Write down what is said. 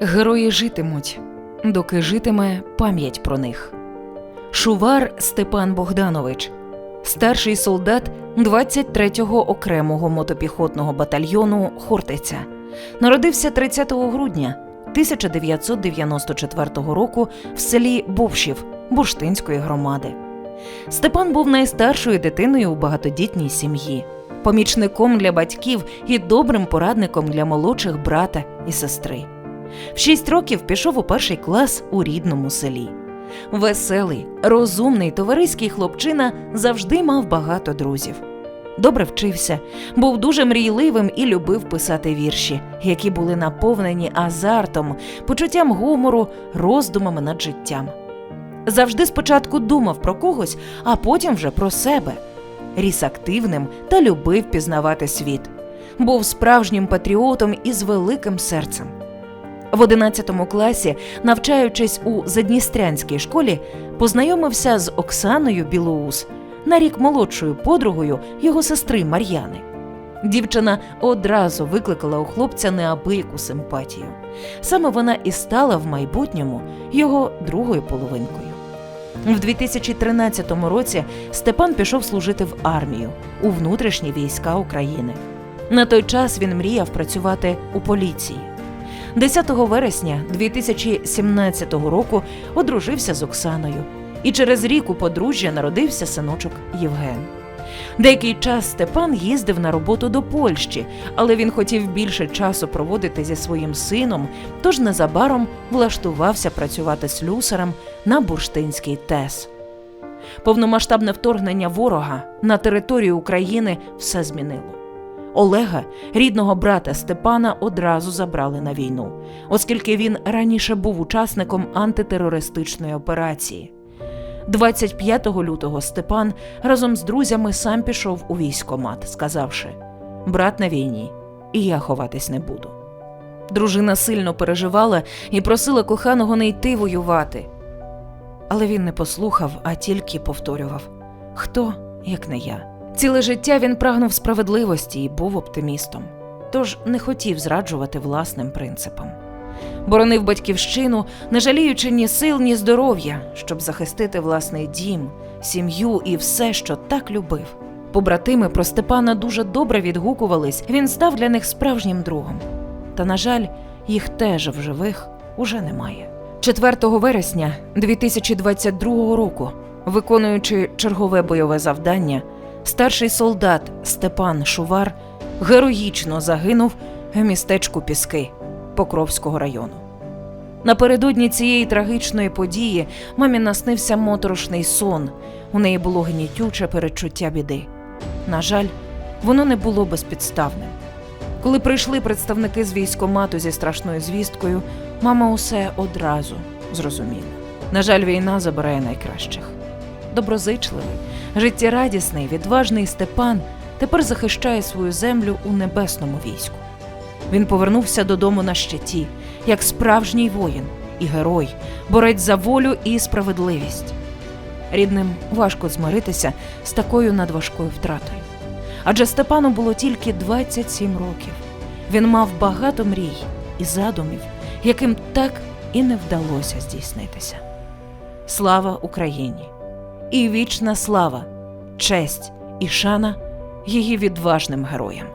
Герої житимуть, доки житиме пам'ять про них. Шувар Степан Богданович, старший солдат 23-го окремого мотопіхотного батальйону Хортиця, народився 30 грудня 1994 року в селі Бовшів Бурштинської громади. Степан був найстаршою дитиною у багатодітній сім'ї, помічником для батьків і добрим порадником для молодших брата і сестри. В шість років пішов у перший клас у рідному селі. Веселий, розумний товариський хлопчина завжди мав багато друзів. Добре вчився, був дуже мрійливим і любив писати вірші, які були наповнені азартом, почуттям гумору, роздумами над життям. Завжди спочатку думав про когось, а потім вже про себе. Ріс активним та любив пізнавати світ. Був справжнім патріотом із великим серцем. В 11 класі, навчаючись у Задністрянській школі, познайомився з Оксаною Білоус, на рік молодшою подругою його сестри Мар'яни. Дівчина одразу викликала у хлопця неабияку симпатію. Саме вона і стала в майбутньому його другою половинкою. В 2013 році Степан пішов служити в армію у внутрішні війська України. На той час він мріяв працювати у поліції. 10 вересня 2017 року одружився з Оксаною, і через рік у подружжя народився синочок Євген. Деякий час Степан їздив на роботу до Польщі, але він хотів більше часу проводити зі своїм сином, тож незабаром влаштувався працювати слюсарем на бурштинський ТЕС. Повномасштабне вторгнення ворога на територію України все змінило. Олега, рідного брата Степана, одразу забрали на війну, оскільки він раніше був учасником антитерористичної операції. 25 лютого Степан разом з друзями сам пішов у військкомат, сказавши: Брат на війні, і я ховатись не буду. Дружина сильно переживала і просила коханого не йти воювати. Але він не послухав, а тільки повторював: Хто, як не я? Ціле життя він прагнув справедливості і був оптимістом, тож не хотів зраджувати власним принципам. Боронив батьківщину, не жаліючи ні сил, ні здоров'я, щоб захистити власний дім, сім'ю і все, що так любив. Побратими про Степана дуже добре відгукувались, він став для них справжнім другом. Та, на жаль, їх теж в живих уже немає. 4 вересня 2022 року, виконуючи чергове бойове завдання, старший солдат Степан Шувар героїчно загинув в містечку Піски Покровського району. Напередодні цієї трагічної події мамі наснився моторошний сон. У неї було гнітюче перечуття біди. На жаль, воно не було безпідставним. Коли прийшли представники з військомату зі страшною звісткою, мама усе одразу зрозуміла. На жаль, війна забирає найкращих. Доброзичливий, життєрадісний, відважний Степан тепер захищає свою землю у небесному війську. Він повернувся додому на щиті, як справжній воїн і герой, борець за волю і справедливість. Рідним важко змиритися з такою надважкою втратою. Адже Степану було тільки 27 років. Він мав багато мрій і задумів, яким так і не вдалося здійснитися. Слава Україні! І вічна слава, честь і шана її відважним героям.